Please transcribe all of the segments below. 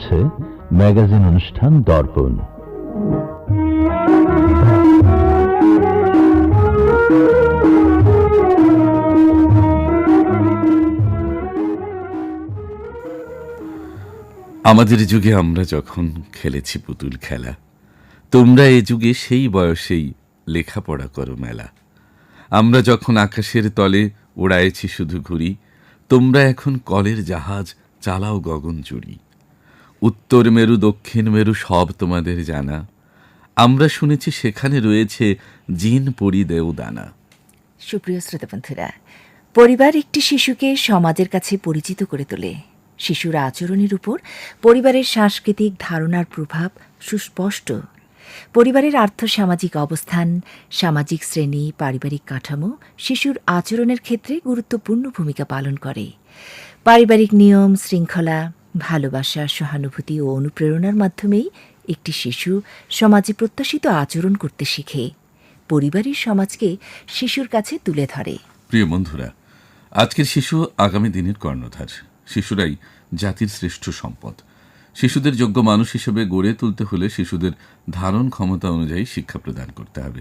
হচ্ছে ম্যাগাজিন অনুষ্ঠান দর্পণ। আমাদের যুগে আমরা যখন খেলেছি পুতুল খেলা, তোমরা এ যুগে সেই বয়সেই লেখাপড়া করো মেলা। আমরা যখন আকাশের তলে ওড়ায়েছি শুধু ঘুরি তোমরা এখন কলের জাহাজ চালাও গগন জুড়ি উত্তর মেরু, দক্ষিণ মেরু সব তোমাদের জানা। আমরা শুনেছি সেখানে রয়েছে জিন পরি দেও দানা। সুপ্রিয় শ্রোতাবন্ধুরা, পরিবার একটি শিশুকে সমাজের কাছে পরিচিত করে তোলে। শিশুর আচরণের উপর পরিবারের সাংস্কৃতিক ধারণার প্রভাব সুস্পষ্ট। পরিবারের আর্থসামাজিক অবস্থান, সামাজিক শ্রেণি, পারিবারিক কাঠামো শিশুর আচরণের ক্ষেত্রে গুরুত্বপূর্ণ ভূমিকা পালন করে। পারিবারিক নিয়ম, শৃঙ্খলা ভালোবাসা, সহানুভূতি ও অনুপ্রেরণার মাধ্যমেই একটি শিশু সমাজে প্রত্যাশিত আচরণ করতে শিখে। পরিবারের সমাজকে শিশুর কাছে তুলে ধরে। প্রিয় বন্ধুরা, আজকের শিশু আগামী দিনের কর্ণধার। শিশুরাই জাতির শ্রেষ্ঠ সম্পদ। শিশুদের যোগ্য মানুষ হিসেবে গড়ে তুলতে হলে শিশুদের ধারণ ক্ষমতা অনুযায়ী শিক্ষা প্রদান করতে হবে।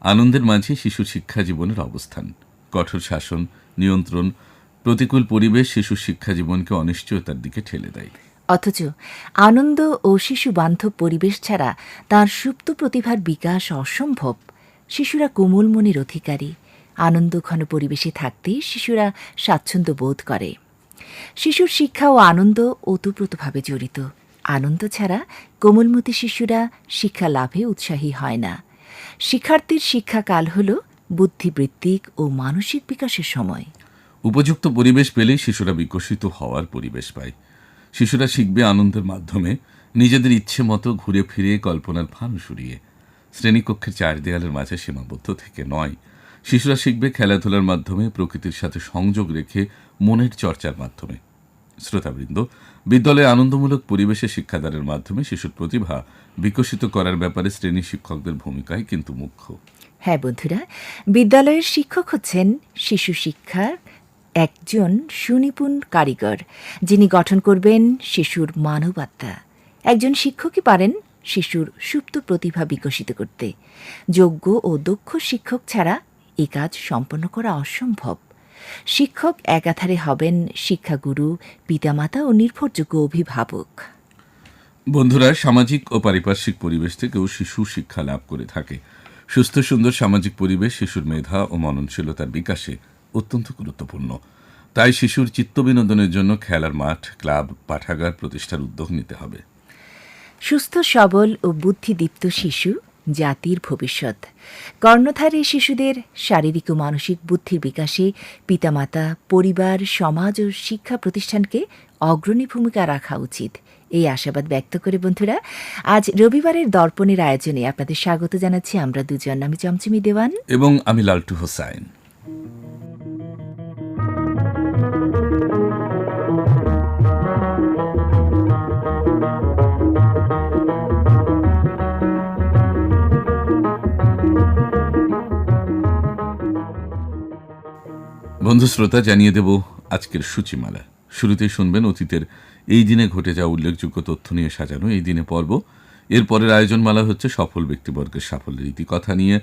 আনন্দের মাঝে শিশুর শিক্ষা জীবনের অবস্থান। কঠোর শাসন, নিয়ন্ত্রণ প্রতিকূল পরিবেশ শিশুর শিক্ষা জীবনকে অনিশ্চয়তার দিকে ঠেলে দেয়। অথচ আনন্দ ও শিশু বান্ধব পরিবেশ ছাড়া তার সুপ্ত প্রতিভার বিকাশ অসম্ভব। শিশুরা কোমল মনের অধিকারী। আনন্দঘন পরিবেশে থাকতেই শিশুরা স্বাচ্ছন্দ্য বোধ করে। শিশুর শিক্ষা ও আনন্দ ওতপ্রোতভাবে জড়িত। আনন্দ ছাড়া কোমলমতি শিশুরা শিক্ষা লাভে উৎসাহী হয় না। শিক্ষার্থীর শিক্ষাকাল হল বুদ্ধিবৃত্তিক ও মানসিক বিকাশের সময়। উপযুক্ত পরিবেশ পেলেই শিশুরা বিকশিত হওয়ার পরিবেশ পায়। শিশুরা শিখবে আনন্দের মাধ্যমে, নিজেদের ইচ্ছে মতো ঘুরে ফিরে কল্পনার ফান সরিয়ে শ্রেণীকক্ষের চার দেয়ালের মাঝে সীমাবদ্ধ থেকে নয়। শিশুরা শিখবে খেলাধুলার মাধ্যমে, প্রকৃতির সাথে সংযোগ রেখে মনের চর্চার মাধ্যমে। শ্রোতাবৃন্দ, বিদ্যালয়ে আনন্দমূলক পরিবেশে শিক্ষাদানের মাধ্যমে শিশুর প্রতিভা বিকশিত করার ব্যাপারে শ্রেণি শিক্ষকদের ভূমিকায় কিন্তু মুখ্য। হ্যাঁ বন্ধুরা, বিদ্যালয়ের শিক্ষক হচ্ছেন শিশু শিক্ষার একজন সুনিপুণ কারিগর, যিনি গঠন করবেন শিশুর মানবাত্মা। একজন শিক্ষকই পারেন শিশুর সুপ্ত প্রতিভা বিকশিত করতে। যোগ্য ও দক্ষ শিক্ষক ছাড়া এ কাজ সম্পন্ন করা অসম্ভব। শিক্ষক একাধারে হবেন শিক্ষাগুরু, পিতামাতা ও নির্ভরযোগ্য অভিভাবক। বন্ধুরা, সামাজিক ও পারিপার্শ্বিক পরিবেশ থেকেও শিশু শিক্ষা লাভ করে থাকে। সুস্থ, সুন্দর সামাজিক পরিবেশ শিশুর মেধা ও মননশীলতার বিকাশে অত্যন্ত গুরুত্বপূর্ণ। তাই শিশুর চিত্ত বিনোদনের জন্য খেলার মাঠ ক্লাব পাঠাগার প্রতিষ্ঠার উদ্যোগ নিতে হবে। সুস্থ সবল ও বুদ্ধিদীপ্ত শিশু জাতির ভবিষ্যৎ। কর্ণধার শিশুদের শারীরিক ও মানসিক বুদ্ধির বিকাশে পিতামাতা পরিবার সমাজ ও শিক্ষা প্রতিষ্ঠানকে অগ্রণী ভূমিকা রাখা উচিত। এই আশাবাদ ব্যক্ত করে বন্ধুরা আজ রবিবারের দর্পণের আয়োজনে আপনাদের স্বাগত জানাচ্ছি। আমরা দুজন আমি চমচমি দেওয়ান। এবং আমি লালটু হোসাইন। বন্ধু শ্রোতা জানিয়ে দেব আজকের সূচিমালা। শুরুতেই শুনবেন অতীতের এই দিনে ঘটে যাওয়া উল্লেখযোগ্য তথ্য নিয়ে সাজানো এই দিনে পর্ব। এর পরের আয়োজনমালা হচ্ছে সফল ব্যক্তিবর্গের সাফল্যের ইতিকথা নিয়ে।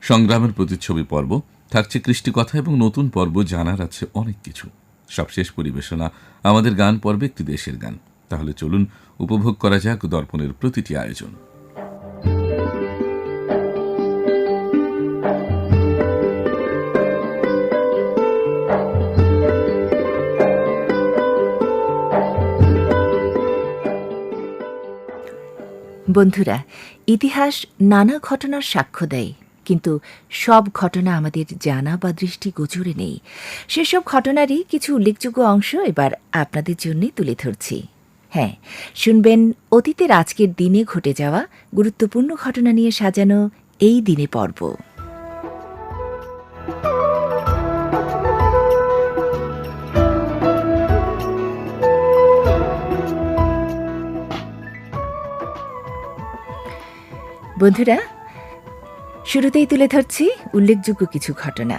সংগ্রামের প্রতিচ্ছবি পর্ব। থাকছে কৃষ্টিকথা এবং নতুন পর্ব, জানার আছে অনেক কিছু। সবশেষ পরিবেশনা আমাদের গান পর্বে একটি দেশের গান। তাহলে চলুন উপভোগ করা যাক দর্পণের প্রতিটি আয়োজন। বন্ধুরা, ইতিহাস নানা ঘটনার সাক্ষ্য দেয়, কিন্তু সব ঘটনা আমাদের জানা বা দৃষ্টি গোচরে নেই। সেসব ঘটনারই কিছু উল্লেখযোগ্য অংশ এবার আপনাদের জন্য তুলে ধরছি। হ্যাঁ শুনবেন অতীতের আজকের দিনে ঘটে যাওয়া গুরুত্বপূর্ণ ঘটনা নিয়ে সাজানো এই দিনে পর্ব। বন্ধুরা, শুরুতেই তুলে ধরছি উল্লেখযোগ্য কিছু ঘটনা।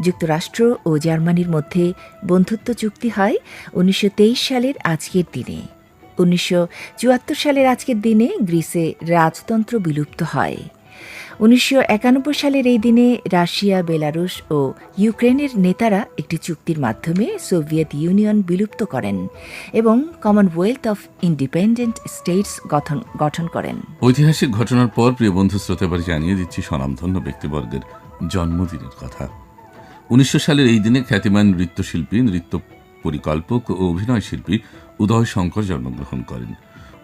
যুক্তরাষ্ট্র ও জার্মানির মধ্যে বন্ধুত্ব চুক্তি হয় উনিশশো তেইশ সালের আজকের দিনে। উনিশশো চুয়াত্তর সালের আজকের দিনে গ্রিসে রাজতন্ত্র বিলুপ্ত হয়। উনিশশো একানব্বই সালের এই দিনে রাশিয়া, বেলারুশ ও ইউক্রেনের নেতারা একটি চুক্তির মাধ্যমে সোভিয়েত ইউনিয়ন বিলুপ্ত করেন এবং কমনওয়েলথ অফ ইন্ডিপেন্ডেন্ট স্টেটস গঠন গঠন করেন। ঐতিহাসিক ঘটনার পর প্রিয় বন্ধু শ্রোতাবার জানিয়ে দিচ্ছি স্বনামধন্য ব্যক্তিবর্গের জন্মদিনের কথা। উনিশশো সালের এই দিনে খ্যাতিমান নৃত্যশিল্পী, নৃত্য পরিকল্পক ও অভিনয় শিল্পী উদয় শঙ্কর জন্মগ্রহণ করেন।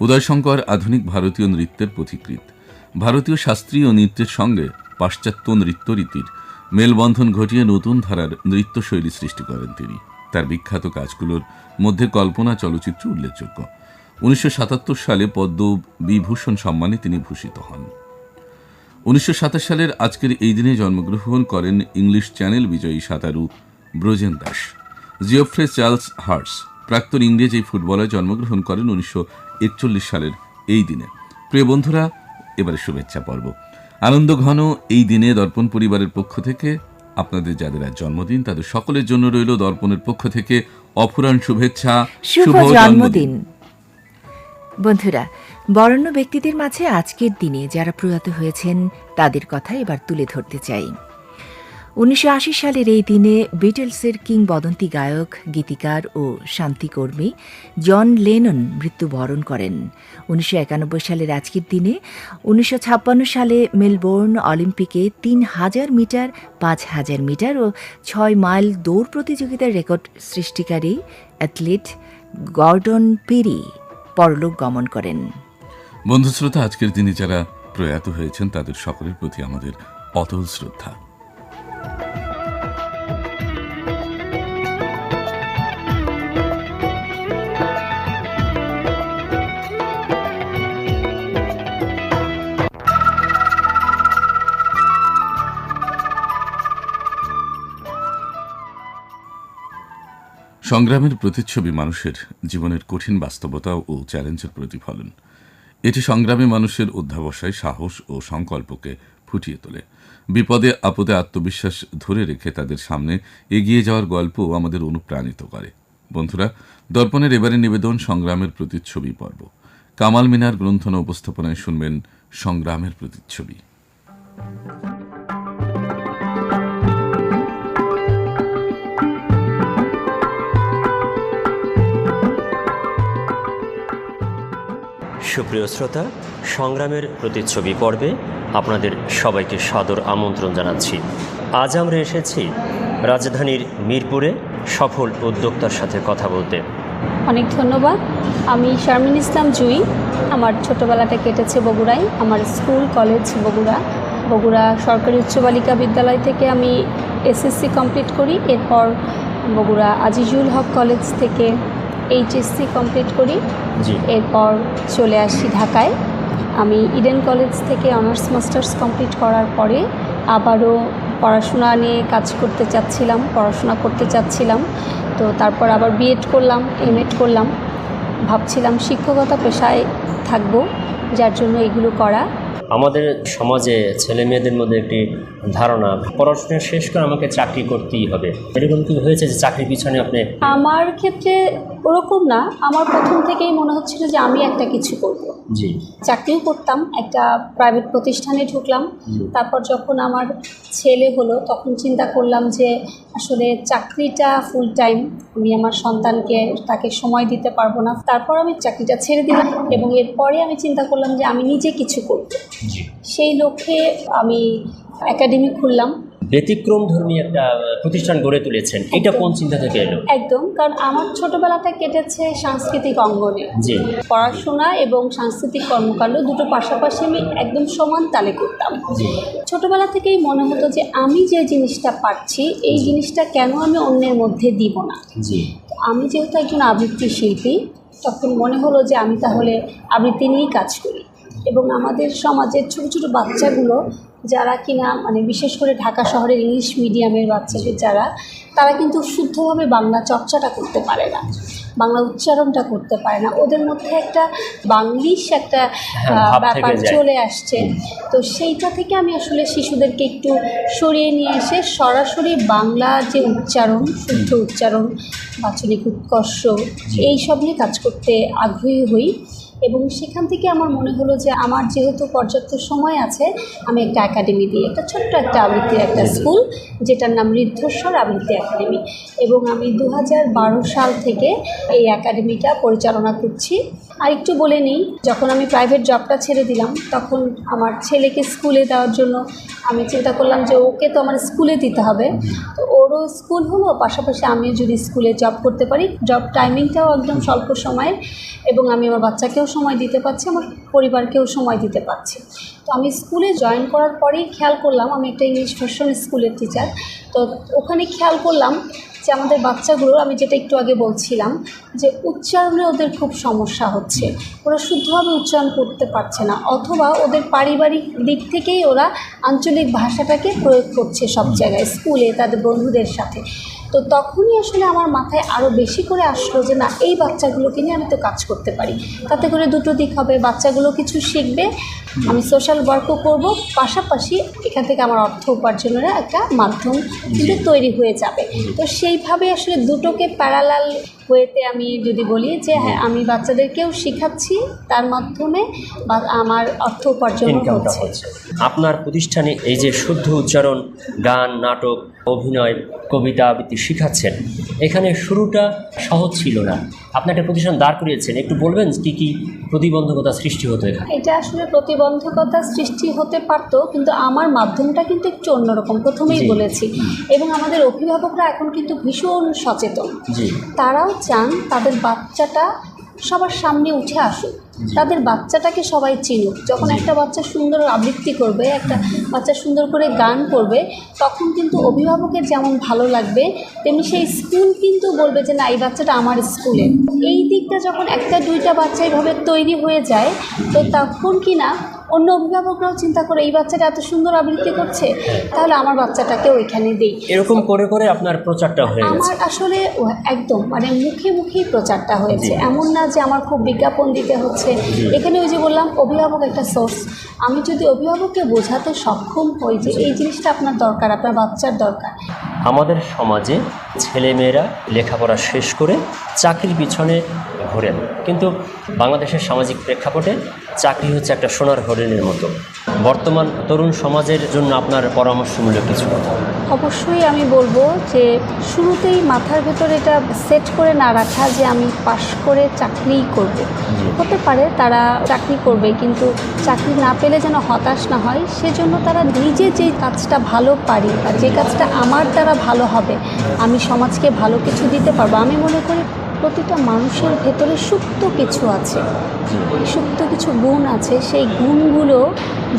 উদয় শঙ্কর আধুনিক ভারতীয় নৃত্যের পথিকৃৎ। ভারতীয় শাস্ত্রীয় নৃত্যের সঙ্গে পাশ্চাত্য নৃত্যরীতির মেলবন্ধন ঘটিয়ে নতুন ধারার নৃত্যশৈলী সৃষ্টি করেন তিনি। তার বিখ্যাত কাজগুলোর মধ্যে কল্পনা চলচ্চিত্র উল্লেখযোগ্য। উনিশশো সাতাত্তর সালে পদ্ম বিভূষণ সম্মানে তিনি ভূষিত হন। উনিশশো সাতাশ সালের আজকের এই দিনে জন্মগ্রহণ করেন ইংলিশ চ্যানেল বিজয়ী সাঁতারু Brojen Das. Geoffrey Charles Hearts, প্রাক্তন ইংরেজ এই ফুটবলার জন্মগ্রহণ করেন উনিশশো একচল্লিশ সালের এই দিনে। প্রিয় বন্ধুরা এবারে শুভেচ্ছা পর্ব। আনন্দ ঘন এই দিনে দর্পণ পরিবারের পক্ষ থেকে আপনাদের যাদের আজ জন্মদিন তাদের সকলের জন্য রইল দর্পণের পক্ষ থেকে অফুরান শুভেচ্ছা শুভ জন্মদিন। বন্ধুরা বরণ্য ব্যক্তিদের মাঝে আজকের দিনে যারা প্রয়াত হয়েছেন তাদের কথা এবার তুলে ধরতে চাই। উনিশশো আশি সালের এই দিনে বিটলসের কিংবদন্তি গায়ক, গীতিকার ও শান্তিকর্মী জন লেনন মৃত্যুবরণ করেন। উনিশশো একানব্বই সালের আজকের দিনে উনিশশো ছাপ্পান্ন সালে মেলবোর্ন অলিম্পিকে তিন হাজার মিটার, পাঁচ হাজার মিটার ও ছয় মাইল দৌড় প্রতিযোগিতার রেকর্ড সৃষ্টিকারী অ্যাথলিট গর্ডন পেরি পরলোক গমন করেন। বন্ধু শ্রোতা আজকের দিনে যারা প্রয়াত হয়েছেন, তাদের সকলের প্রতি আমাদের অতল শ্রদ্ধা। সংগ্রামের প্রতিচ্ছবি মানুষের জীবনের কঠিন বাস্তবতা ও চ্যালেঞ্জের প্রতিফলন। এটি সংগ্রামী মানুষের অধ্যাবসায় সাহস ও সংকল্পকে ফুটিয়ে তোলে। বিপদে আপদে আত্মবিশ্বাস ধরে রেখে তাদের সামনে এগিয়ে যাওয়ার গল্প আমাদের অনুপ্রাণিত করে। বন্ধুরা, দর্পণের এবারে নিবেদন সংগ্রামের প্রতিচ্ছবি পর্ব। কামাল মিনার গ্রন্থনা উপস্থাপনায় শুনবেন সংগ্রামের প্রতিচ্ছবি। সুপ্রিয় শ্রোতা, সংগ্রামের প্রতিচ্ছবি পর্বে আপনাদের সবাইকে সাদর আমন্ত্রণ জানাচ্ছি। আজ আমরা এসেছি রাজধানীর মিরপুরে সফল উদ্যোক্তার সাথে কথা বলতে। অনেক ধন্যবাদ। আমি শারমিন ইসলাম জুই। আমার ছোটোবেলাটা কেটেছে বগুড়ায়। আমার স্কুল, কলেজ বগুড়া। বগুড়া সরকারি উচ্চ বালিকা বিদ্যালয় থেকে আমি এসএসসি কমপ্লিট করি। এরপর বগুড়া আজিজুল হক কলেজ থেকে এইচএসসি কমপ্লিট করি। এরপর চলে আসি ঢাকায়। আমি ইডেন কলেজ থেকে অনার্স মাস্টার্স কমপ্লিট করার পরে আবারও পড়াশোনা নিয়ে কাজ করতে চাচ্ছিলাম পড়াশোনা করতে চাচ্ছিলাম। তো তারপর আবার বিএড করলাম এমএড করলাম। ভাবছিলাম শিক্ষকতা পেশায় থাকব যার জন্য এগুলো করা। আমাদের সমাজে ছেলে মেয়েদের মধ্যে একটি ধারণা পড়াশোনা শেষ করে আমাকে চাকরি করতেই হবে। এরকম কি হয়েছে যে চাকরির পিছনে আপনি আমার ক্ষেত্রে ওরকম না। আমার প্রথম থেকেই মনে হচ্ছিল যে আমি একটা কিছু করব। জি। চাকরিও করতাম একটা প্রাইভেট প্রতিষ্ঠানে ঢুকলাম। তারপর যখন আমার ছেলে হলো তখন চিন্তা করলাম যে আসলে চাকরিটা ফুল টাইম আমি আমার সন্তানকে তাকে সময় দিতে পারব না। তারপর আমি চাকরিটা ছেড়ে দিলাম এবং এরপরে আমি চিন্তা করলাম যে আমি নিজে কিছু করব। সেই লক্ষ্যে আমি একাডেমি খুললাম। ব্যতিক্রম ধর্মী একটা প্রতিষ্ঠান গড়ে তুলেছেন। এটা কোন চিন্তা থেকে এলো? একদম কারণ আমার ছোটবেলাটা কেটেছে সাংস্কৃতিক অঙ্গনে। জি। পড়াশোনা এবং সাংস্কৃতিক কর্মকাণ্ড দুটো পাশাপাশি আমি একদম সমান তালে করতাম। ছোটবেলা থেকেই মনে হতো যে আমি যে জিনিসটা পাচ্ছি এই জিনিসটা কেন আমি অন্যের মধ্যে দিব না? জি। আমি যেহেতু একজন আবৃত্তি শিল্পী তখন মনে হলো যে আমি তাহলে আবৃত্তি নিয়েই কাজ করি। এবং আমাদের সমাজের ছোটো ছোটো বাচ্চাগুলো যারা কিনা মানে বিশেষ করে ঢাকা শহরের ইংলিশ মিডিয়ামের বাচ্চাদের যারা তারা কিন্তু শুদ্ধভাবে বাংলা চর্চাটা করতে পারে না বাংলা উচ্চারণটা করতে পারে না। ওদের মধ্যে একটা বাংলিশ একটা হ্যাঁ, ব্যাপার চলে আসছে। তো সেইটা থেকে আমি আসলে শিশুদেরকে একটু সরিয়ে নিয়ে এসে সরাসরি বাংলা যে উচ্চারণ শুদ্ধ উচ্চারণ বাচনিক উৎকর্ষ এইসব নিয়ে কাজ করতে আগ্রহী হই। এবং সেখান থেকে আমার মনে হলো যে আমার যেহেতু পর্যাপ্ত সময় আছে আমি একটা একাডেমি দিই একটা ছোট্ট একটা আবৃত্তির একটা স্কুল যেটার নাম ঋদ্ধস্বর আবৃত্তি একাডেমি এবং আমি দু হাজার বারো সাল থেকে এই একাডেমিটা পরিচালনা করছি। আর একটু বলে নিই, যখন আমি প্রাইভেট জবটা ছেড়ে দিলাম, তখন আমার ছেলেকে স্কুলে দেওয়ার জন্য আমি চিন্তা করলাম যে ওকে তো আমার স্কুলে দিতে হবে। তো ওরও স্কুল হলো, পাশাপাশি আমিও যদি স্কুলে জব করতে পারি জব টাইমিংটাও একদম স্বল্প সময়ের এবং আমি আমার বাচ্চাকেও সময় দিতে পারছি, আমার পরিবারকেও সময় দিতে পারছি। তো আমি স্কুলে জয়েন করার পরেই খেয়াল করলাম, আমি একটা ইংলিশ ভার্সন স্কুলের টিচার তো ওখানে খেয়াল করলাম যে আমাদের বাচ্চাগুলো আমি যেটা একটু আগে বলছিলাম, যে উচ্চারণে ওদের খুব সমস্যা হচ্ছে। ওরা শুদ্ধভাবে উচ্চারণ করতে পারছে না, অথবা ওদের পারিবারিক দিক থেকেই ওরা আঞ্চলিক ভাষাটাকে প্রয়োগ করছে সব জায়গায়, স্কুলে, তাদের বন্ধুদের সাথে। তো তখনই আসলে আমার মাথায় আরও বেশি করে আসলো যে, না, এই বাচ্চাগুলোকে নিয়ে আমি তো কাজ করতে পারি। তাতে করে দুটো দিক হবে, বাচ্চাগুলো কিছু শিখবে আমি সোশ্যাল ওয়ার্কও করব পাশাপাশি এখান থেকে আমার অর্থ উপার্জনের একটা মাধ্যম কিন্তু তৈরি হয়ে যাবে। তো সেইভাবে আসলে দুটোকে প্যারালাল ওয়েতে আমি যদি বলি যে হ্যাঁ আমি বাচ্চাদেরকেও শেখাচ্ছি তার মাধ্যমে বা আমার অর্থ উপার্জন হচ্ছে। হচ্ছে। আপনার প্রতিষ্ঠানে এই যে শুদ্ধ উচ্চারণ গান নাটক অভিনয় কবিতা আবৃত্তি শিখাচ্ছেন এখানে শুরুটা সহজ ছিল না। আপনি একটা প্রতিষ্ঠান দাঁড় করিয়েছেন একটু বলবেন কি কি প্রতিবন্ধকতা সৃষ্টি হতো এখানে? এটা আসলে প্রতিবন্ধকতা সৃষ্টি হতে পারত কিন্তু আমার মাধ্যমটা কিন্তু একটু অন্যরকম। প্রথমেই বলেছি। এবং আমাদের অভিভাবকরা এখন কিন্তু ভীষণ সচেতন। তারাও চান তাদের বাচ্চাটা সবার সামনে উঠে আসুক। তাদের বাচ্চাটাকে সবাই চিনুক। যখন একটা বাচ্চা সুন্দর আবৃত্তি করবে, একটা বাচ্চা সুন্দর করে গান করবে, তখন কিন্তু অভিভাবকের যেমন ভালো লাগবে, তেমনি সেই স্কুল কিন্তু বলবে যে, না, এই বাচ্চাটা আমার স্কুলে। এই দিকটা যখন একটা দুইটা বাচ্চা এইভাবে তৈরি হয়ে যায়, তো তখন কি না অন্য অভিভাবকরাও চিন্তা করে এই বাচ্চাটা এত সুন্দর আবৃত্তি করছে তাহলে আমার বাচ্চাটাকে ওইখানে দিই। এরকম করে করে আপনার প্রচারটা হয়ে আমার আসলে একদম মানে মুখে মুখেই প্রচারটা হয়েছে। এমন না যে আমার খুব বিজ্ঞাপন দিতে হচ্ছে। এখানে ওই যে বললাম অভিভাবক একটা সোর্স। আমি যদি অভিভাবককে বোঝাতে সক্ষম হই যে এই জিনিসটা আপনার দরকার আপনার বাচ্চার দরকার আমাদের সমাজে ছেলেমেয়েরা লেখাপড়া শেষ করে চাকরির পিছনে ঘোরেন। কিন্তু বাংলাদেশের সামাজিক প্রেক্ষাপটে চাকরি হচ্ছে একটা সোনার হরিণের মতো। বর্তমান তরুণ সমাজের জন্য আপনার পরামর্শমূলক কিছু কথা। অবশ্যই আমি বলব যে শুরুতেই মাথার ভেতর এটা সেট করে না রাখা যে আমি পাশ করে চাকরিই করব। হতে পারে তারা চাকরি করবে কিন্তু চাকরি না পেলে যেন হতাশ না হয় সেজন্য তারা নিজে যে কাজটা ভালো পারি বা যে কাজটা আমার দ্বারা ভালো হবে আমি সমাজকে ভালো কিছু দিতে পারব। আমি মনে করি প্রতিটা মানুষের ভেতরে সুপ্ত কিছু আছে। সুপ্ত কিছু গুণ আছে। সেই গুণগুলো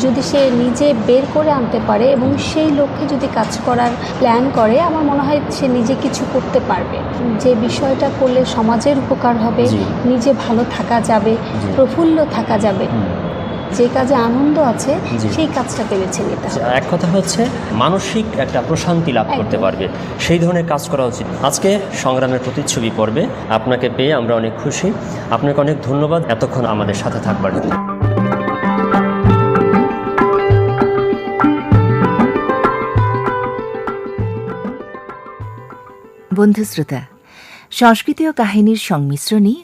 যদি সে নিজে বের করে আনতে পারে এবং সেই লক্ষ্যে যদি কাজ করার প্ল্যান করে আমার মনে হয় সে নিজে কিছু করতে পারবে। যে বিষয়টা করলে সমাজের উপকার হবে নিজে ভালো থাকা যাবে প্রফুল্ল থাকা যাবে। যে কাজে আনন্দ আছে সেই কাজটা বেছে নিতে হবে এক কথা হচ্ছে মানসিক একটা প্রশান্তি লাভ করতে পারবে। সেই ধরনের কাজ করা উচিত। আজকে সংগ্রামের প্রতিচ্ছবি পর্বে আপনাকে পেয়ে আমরা অনেক খুশি। আপনাকে অনেক ধন্যবাদ এতক্ষণ আমাদের সাথে থাকবার জন্য। বন্ধু শ্রোতা সংস্কৃতি ও কাহিনীর সংমিশ্রণই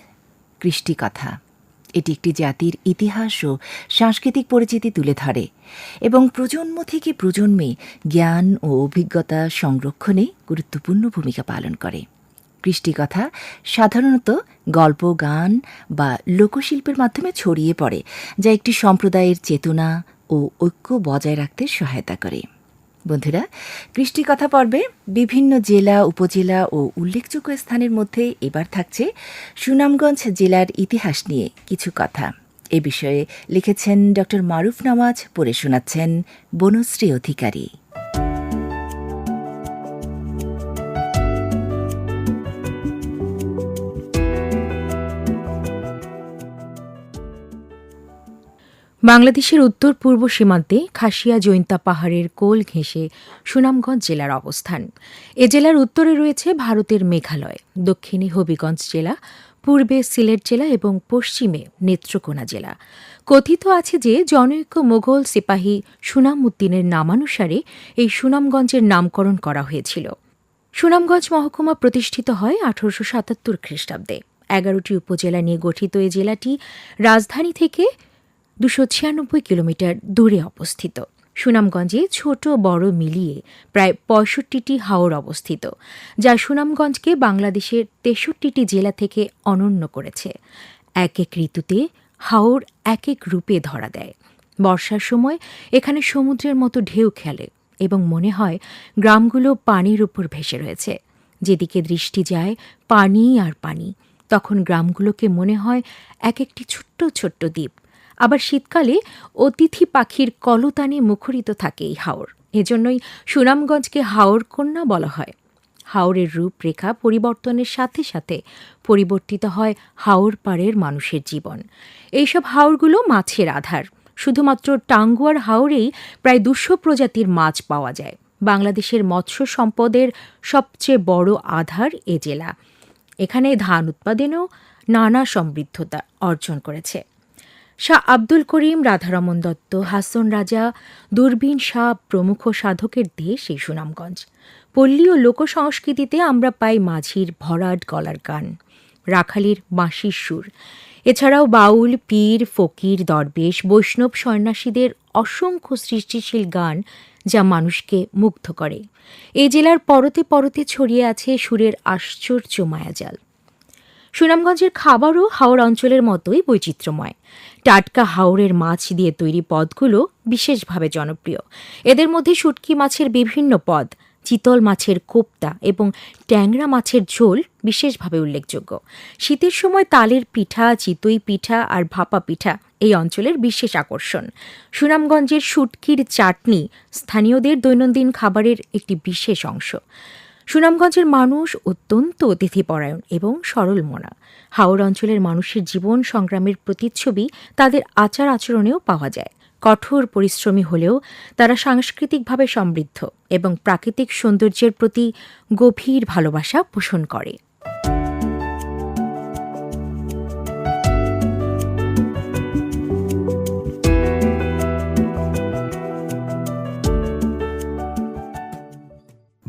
কৃষ্টি কথা এটি একটি জাতির ইতিহাস ও সাংস্কৃতিক পরিচিতি তুলে ধরে এবং প্রজন্ম থেকে প্রজন্মে জ্ঞান ও অভিজ্ঞতা সংরক্ষণে গুরুত্বপূর্ণ ভূমিকা পালন করে। কৃষ্টিকথা সাধারণত গল্প, গান বা লোকশিল্পের মাধ্যমে ছড়িয়ে পড়ে, যা একটি সম্প্রদায়ের চেতনা ও ঐক্য বজায় রাখতে সহায়তা করে। বন্ধুরা কৃষ্টি কথা পর্বে বিভিন্ন জেলা, উপজেলা ও উল্লেখযোগ্য স্থানের মধ্যে এবার থাকছে সুনামগঞ্জ জেলার ইতিহাস নিয়ে কিছু কথা। এ বিষয়ে লিখেছেন ড মারুফ নওয়াজ, পড়ে শোনাচ্ছেন বনশ্রী অধিকারী। বাংলাদেশের উত্তর পূর্ব সীমান্তে খাসিয়া জৈন্তা পাহাড়ের কোল ঘেঁষে সুনামগঞ্জ জেলার অবস্থান। এ জেলার উত্তরে রয়েছে ভারতের মেঘালয়, দক্ষিণে হবিগঞ্জ জেলা, পূর্বে সিলেট জেলা এবং পশ্চিমে নেত্রকোনা জেলা। কথিত আছে যে জনৈক্য মোগল সিপাহী সুনাম উদ্দিনের নামানুসারে এই সুনামগঞ্জের নামকরণ করা হয়েছিল। সুনামগঞ্জ মহকুমা প্রতিষ্ঠিত হয় আঠারোশো সাতাত্তর খ্রিস্টাব্দে। এগারোটি উপজেলা নিয়ে গঠিত এই জেলাটি রাজধানী থেকে দুশো ছিয়ানব্বই কিলোমিটার দূরে অবস্থিত। সুনামগঞ্জে ছোট, বড় মিলিয়ে প্রায় পঁয়ষট্টিটি হাওর অবস্থিত, যা সুনামগঞ্জকে বাংলাদেশের তেষট্টিটি জেলা থেকে অনন্য করেছে। এক এক ঋতুতে হাওর এক এক রূপে ধরা দেয়। বর্ষার সময় এখানে সমুদ্রের মতো ঢেউ খেলে এবং মনে হয় গ্রামগুলো পানির উপর ভেসে রয়েছে। যেদিকে দৃষ্টি যায় পানি আর পানি, তখন গ্রামগুলোকে মনে হয় এক একটি ছোট্ট ছোট্ট দ্বীপ। আবার শীতকালে অতিথি পাখির কলতানে মুখরিত থাকে এই হাওর। এজন্যই সুনামগঞ্জকে হাওর কন্যা বলা হয়। হাওরের রূপরেখা পরিবর্তনের সাথে সাথে পরিবর্তিত হয় হাওর পাড়ের মানুষের জীবন। এইসব হাওরগুলো মাছের আধার। শুধুমাত্র টাঙ্গুয়ার হাওরেই প্রায় দুশো প্রজাতির মাছ পাওয়া যায়। বাংলাদেশের মৎস্য সম্পদের সবচেয়ে বড় আধার এ জেলা। এখানে ধান উৎপাদনেও নানা সমৃদ্ধতা অর্জন করেছে। শাহ আব্দুল করিম রাধারমন দত্ত, হাসন রাজা, দূরবীন শাহ প্রমুখ সাধকের দেশ এই সুনামগঞ্জ। পল্লী ও লোকসংস্কৃতিতে আমরা পাই মাঝির ভরাট গলার গান, রাখালির বাঁশির সুর। এছাড়াও বাউল, পীর, ফকির, দরবেশ, বৈষ্ণব সন্ন্যাসীদের অসংখ্য সৃষ্টিশীল গান যা মানুষকে মুগ্ধ করে। এই জেলার পরতে পরতে ছড়িয়ে আছে সুরের আশ্চর্য মায়াজাল। সুনামগঞ্জের খাবারও হাওড় অঞ্চলের মতোই বৈচিত্র্যময়। টাটকা হাওড়ের মাছ দিয়ে তৈরি পদগুলো বিশেষভাবে জনপ্রিয়। এদের মধ্যে শুটকি মাছের বিভিন্ন পদ, চিতল মাছের কোপ্তা এবং ট্যাংরা মাছের ঝোল বিশেষভাবে উল্লেখযোগ্য। শীতের সময় তালের পিঠা, চিতই পিঠা আর ভাপা পিঠা এই অঞ্চলের বিশেষ আকর্ষণ। সুনামগঞ্জের শুটকির চাটনি স্থানীয়দের দৈনন্দিন খাবারের একটি বিশেষ অংশ। সুনামগঞ্জের মানুষ অত্যন্ত অতিথিপরায়ণ এবং সরল মনা। হাওড় অঞ্চলের মানুষের জীবন সংগ্রামের প্রতিচ্ছবি তাদের আচার আচরণেও পাওয়া যায়। কঠোর পরিশ্রমী হলেও তারা সাংস্কৃতিকভাবে সমৃদ্ধ এবং প্রাকৃতিক সৌন্দর্যের প্রতি গভীর ভালোবাসা পোষণ করে।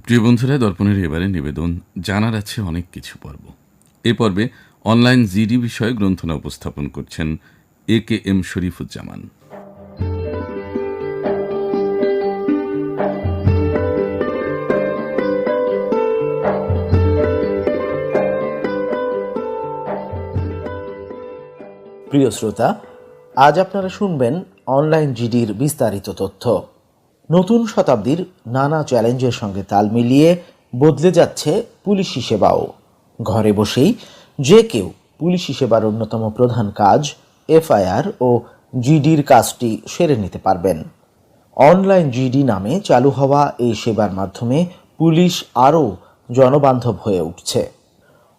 প্রিয় বন্ধুরা, দর্পণের এবারে নিবেদন জানার আছে অনেক কিছু পর্ব। এ পর্বে অনলাইন জিডি বিষয়ে গ্রন্থনা উপস্থাপন করছেন এ কে এম শরীফুজ্জামান। প্রিয় শ্রোতা, আজ আপনারা শুনবেন অনলাইন জিডির বিস্তারিত তথ্য। নতুন শতাব্দীর নানা চ্যালেঞ্জের সঙ্গে তাল মিলিয়ে বদলে যাচ্ছে পুলিশি সেবাও। ঘরে বসেই যে কেউ পুলিশি সেবার অন্যতম প্রধান কাজ এফআইআর ও জিডির কাজটি সেরে নিতে পারবেন। অনলাইন জিডি নামে চালু হওয়া এই সেবার মাধ্যমে পুলিশ আরও জনবান্ধব হয়ে উঠছে।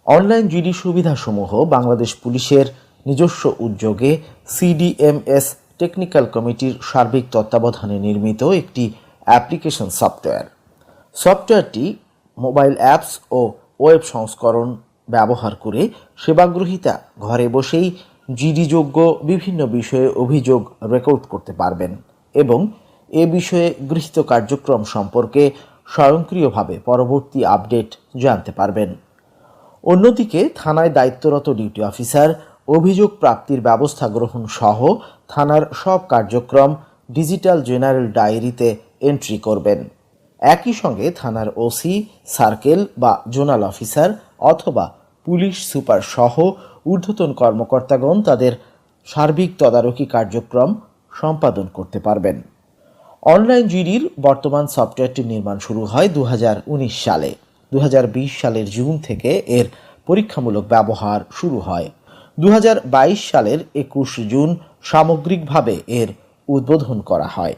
অনলাইন জিডি সুবিধাসমূহ বাংলাদেশ পুলিশের নিজস্ব উদ্যোগে সিডিএমএস টেকনিক্যাল কমিটির সার্বিক তত্ত্বাবধানে নির্মিত একটি অ্যাপ্লিকেশন সফটওয়্যার। সফটওয়্যারটি মোবাইল অ্যাপস ও ওয়েব সংস্করণ ব্যবহার করে সেবাগ্রহীতা ঘরে বসেই জিডিযোগ্য বিভিন্ন বিষয়ে অভিযোগ রেকর্ড করতে পারবেন এবং এ বিষয়ে গৃহীত কার্যক্রম সম্পর্কে স্বয়ংক্রিয়ভাবে পরবর্তী আপডেট জানতে পারবেন। অন্যদিকে থানায় দায়িত্বরত ডিউটি অফিসার অভিযোগ প্রাপ্তির ব্যবস্থা গ্রহণ সহ থানার সব কার্যক্রম ডিজিটাল জেনারেল ডায়েরিতে এন্ট্রি করবেন। একই সঙ্গে থানার ওসি, সার্কেল বা জোনাল অফিসার অথবা পুলিশ সুপার সহ ঊর্ধ্বতন কর্মকর্তাগণ তাদের সার্বিক তদারকি কার্যক্রম সম্পাদন করতে পারবেন। অনলাইন জিডির বর্তমান সফটওয়্যারটি নির্মাণ শুরু হয় দু হাজার উনিশ সালে। দু হাজার বিশ সালের জুন থেকে এর পরীক্ষামূলক ব্যবহার শুরু হয়। দু হাজার বাইশ সালের একুশ জুন সামগ্রিকভাবে এর উদ্বোধন করা হয়।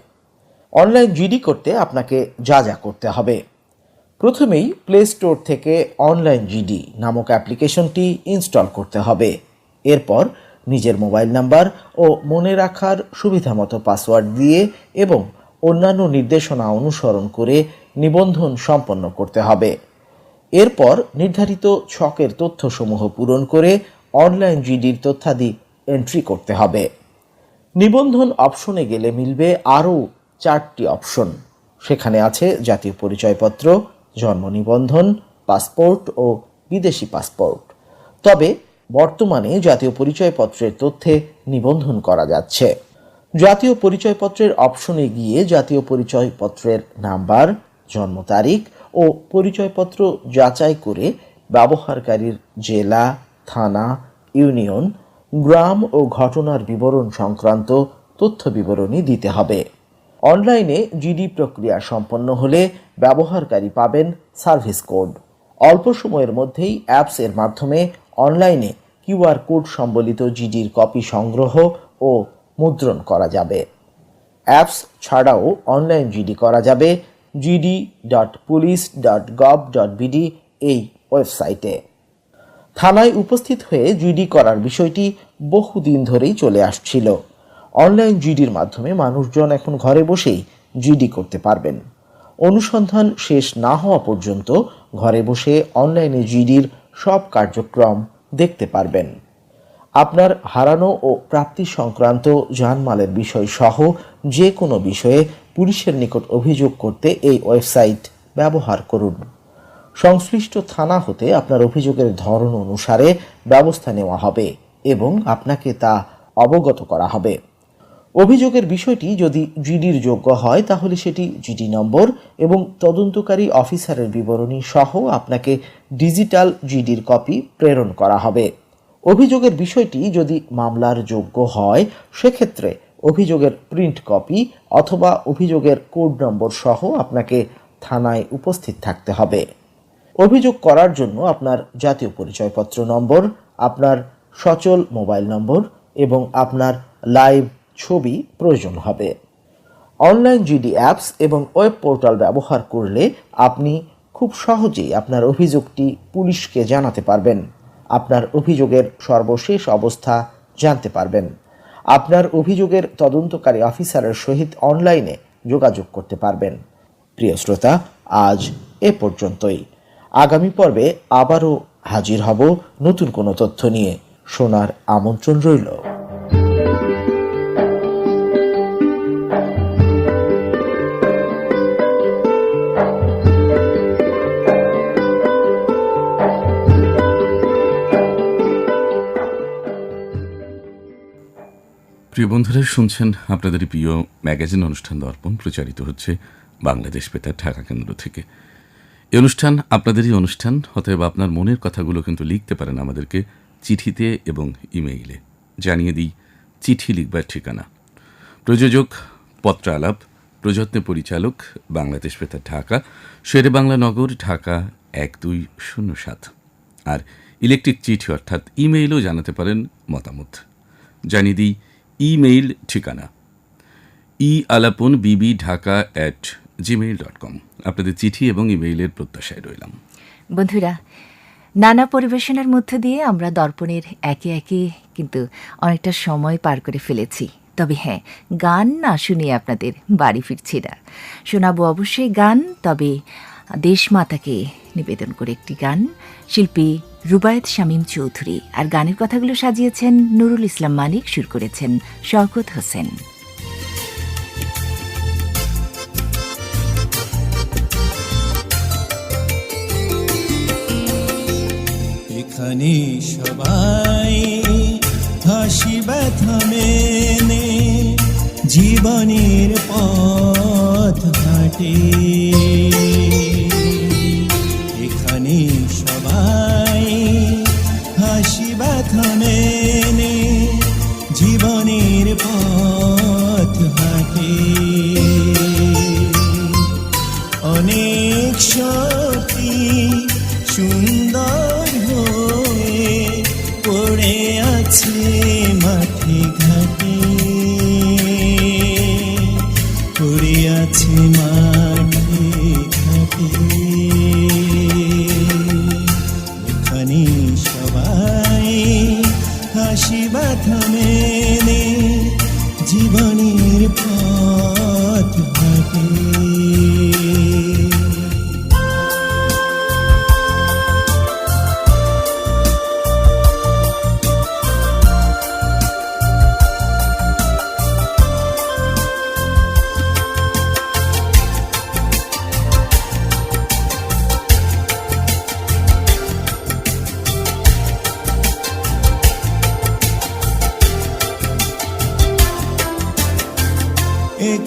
অনলাইন জিডি করতে আপনাকে যা যা করতে হবে। প্রথমেই প্লে স্টোর থেকে অনলাইন জিডি নামক অ্যাপ্লিকেশনটি ইনস্টল করতে হবে। এরপর নিজের মোবাইল নাম্বার ও মনে রাখার সুবিধামতো পাসওয়ার্ড দিয়ে এবং অন্যান্য নির্দেশনা অনুসরণ করে নিবন্ধন সম্পন্ন করতে হবে। এরপর নির্ধারিত ছকের তথ্যসমূহ পূরণ করে অনলাইন জিডির তথ্যাদি এন্ট্রি করতে হবে। নিবন্ধন অপশনে গেলে মিলবে আরও চারটি অপশন সেখানে আছে জাতীয় পরিচয়পত্র, জন্ম নিবন্ধন পাসপোর্ট ও বিদেশি পাসপোর্ট তবে বর্তমানে জাতীয় পরিচয়পত্রের তথ্যে নিবন্ধন করা যাচ্ছে। জাতীয় পরিচয়পত্রের অপশনে গিয়ে জাতীয় পরিচয়পত্রের নাম্বার, জন্ম তারিখ ও পরিচয়পত্র যাচাই করে ব্যবহারকারীর জেলা থানা, ইউনিয়ন, গ্রাম ও ঘটনার বিবরণ সংক্রান্ত তথ্য বিবরণী দিতে হবে। অনলাইনে জিডি প্রক্রিয়া সম্পন্ন হলে ব্যবহারকারী পাবেন সার্ভিস কোড। অল্প সময়ের মধ্যেই অ্যাপস এর মাধ্যমে অনলাইনে কিউআর কোড সম্বলিত জিডির কপি সংগ্রহ ও মুদ্রণ করা যাবে। অ্যাপস ছাড়াও অনলাইন জিডি করা যাবে GD dot police dot gov dot BD এই ওয়েবসাইটে। থানায় উপস্থিত হয়ে জিডি করার বিষয়টি বহুদিন ধরেই চলে আসছিল। অনলাইন জিডির মাধ্যমে মানুষজন এখন ঘরে বসেই জিডি করতে পারবেন। অনুসন্ধান শেষ না হওয়া পর্যন্ত ঘরে বসে অনলাইনে জিডির সব কার্যক্রম দেখতে পারবেন। আপনার হারানো ও প্রাপ্তি সংক্রান্ত জানমালের বিষয় সহ যে কোনো বিষয়ে পুলিশের নিকট অভিযোগ করতে এই ওয়েবসাইট ব্যবহার করুন। সংশ্লিষ্ট থানা হতে আপনার অভিযোগের ধরন অনুসারে ব্যবস্থা নেওয়া হবে এবং আপনাকে তা অবগত করা হবে। অভিযোগের বিষয়টি যদি জিডির যোগ্য হয়, তাহলে সেটি জিডি নম্বর এবং তদন্তকারী অফিসারের বিবরণী সহ আপনাকে ডিজিটাল জিডির কপি প্রেরণ করা হবে। অভিযোগের বিষয়টি যদি মামলার যোগ্য হয়, সেক্ষেত্রে অভিযোগের প্রিন্ট কপি অথবা অভিযোগের কোড নম্বর সহ আপনাকে থানায় উপস্থিত থাকতে হবে। অভিযোগ করার জন্য আপনার জাতীয় পরিচয়পত্র নম্বর, আপনার সচল মোবাইল নম্বর এবং আপনার লাইভ ছবি প্রয়োজন হবে। অনলাইন জিডি অ্যাপস এবং ওয়েব পোর্টাল ব্যবহার করলে আপনি খুব সহজেই আপনার অভিযোগটি পুলিশকে জানাতে পারবেন। আপনার অভিযোগের সর্বশেষ অবস্থা জানতে পারবেন। আপনার অভিযোগের তদন্তকারী অফিসারের সহিত অনলাইনে যোগাযোগ করতে পারবেন। প্রিয় শ্রোতা, আজ এ পর্যন্তই। আগামী পর্বে আবারও হাজির হব নতুন কোনো তথ্য নিয়ে। শোনার আমন্ত্রণ রইল। প্রিয় বন্ধুরা, শুনছেন আপনাদের প্রিয় ম্যাগাজিন অনুষ্ঠান দর্পণ, প্রচারিত হচ্ছে বাংলাদেশ বেতার ঢাকা কেন্দ্র থেকে। এই অনুষ্ঠান আপনাদেরই অনুষ্ঠান, অতএব আপনার মনের কথাগুলো কিন্তু লিখতে পারেন আমাদেরকে চিঠিতে এবং ইমেইলে। জানিয়ে দিই, চিঠি লিখবার ঠিকানা। প্রযোজক পত্র আলাপ প্রযত্নে পরিচালক, বাংলাদেশ বেতার ঢাকা শেরে বাংলা নগর, ঢাকা এক দুই শূন্য সাত। আর ইলেকট্রিক চিঠি অর্থাৎ ইমেইলও জানাতে পারেন মতামত। জানিয়ে দিই, ইমেইল ঠিকানা, e Alapon BB Dhaka at Gmail dot com আপনাদের চিঠি এবং ইমেইলের প্রত্যাশায় রইলাম। বন্ধুরা, নানা পরিবেশনার মধ্য দিয়ে আমরা দর্পণের একে একে কিন্তু অনেকটা সময় পার করে ফেলেছি। তবে হ্যাঁ গান না শুনিয়ে আপনাদের বাড়ি ফিরছি না। শোনাবো অবশ্যই গান, তবে দেশমাতাকে নিবেদন করে একটি গান। শিল্পী রুবায়েত শামীম চৌধুরী আর গানের কথাগুলো সাজিয়েছেন নুরুল ইসলাম মানিক সুর করেছেন শওকত হোসেন। এখানে সবাই হাসি ব্যথা মেনে জীবনের পথ হাঁটে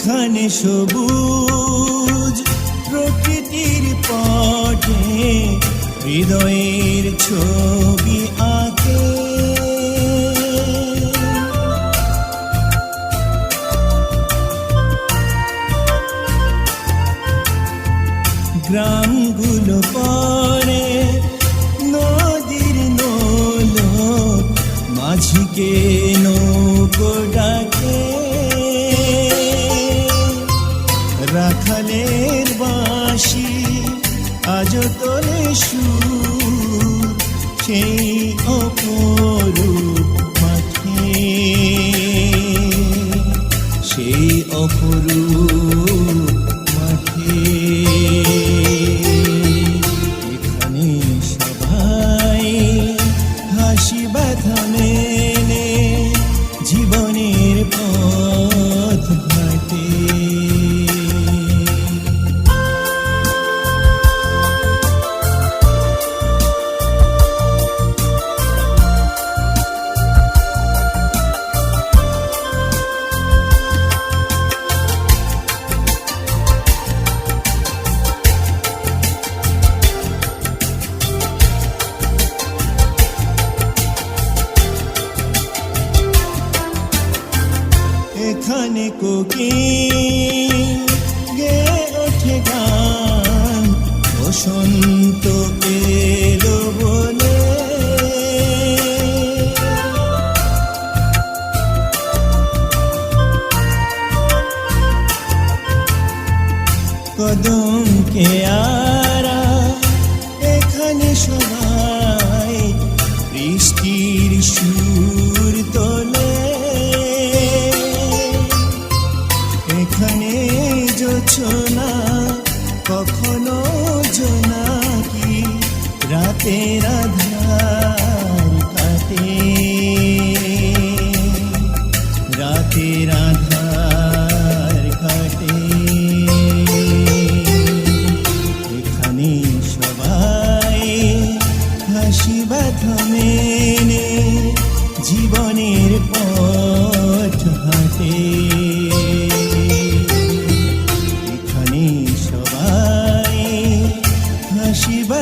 এখানে সবুজ প্রকৃতির পটে হৃদয়ের ছবি ಗುರು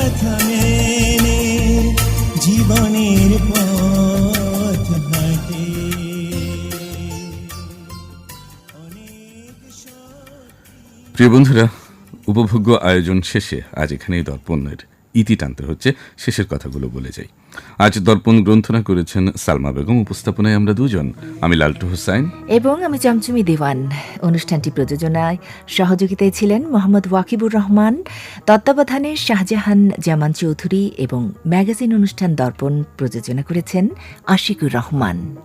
ব্যথা মেনে জীবনের পথ হাঁটে। প্রিয় বন্ধুরা উপভোগ্য আয়োজন শেষে আজ এখানেই দর্পণের ইতি টানতে হচ্ছে, শেষের কথাগুলো বলে যাই। আজ দর্পণ গ্রন্থনা করেছেন সালমা বেগম, উপস্থাপনায় আমরা দুজন, আমি লালটু হোসাইন। এবং আমি চমচমি দেওয়ান। অনুষ্ঠানটি প্রযোজনায় সহযোগিতায় ছিলেন মোহাম্মদ ওয়াকিবুর রহমান, তত্ত্বাবধানে শাহজাহান জামান চৌধুরী এবং ম্যাগাজিন অনুষ্ঠান দর্পণ প্রযোজনা করেছেন আশিকুর রহমান।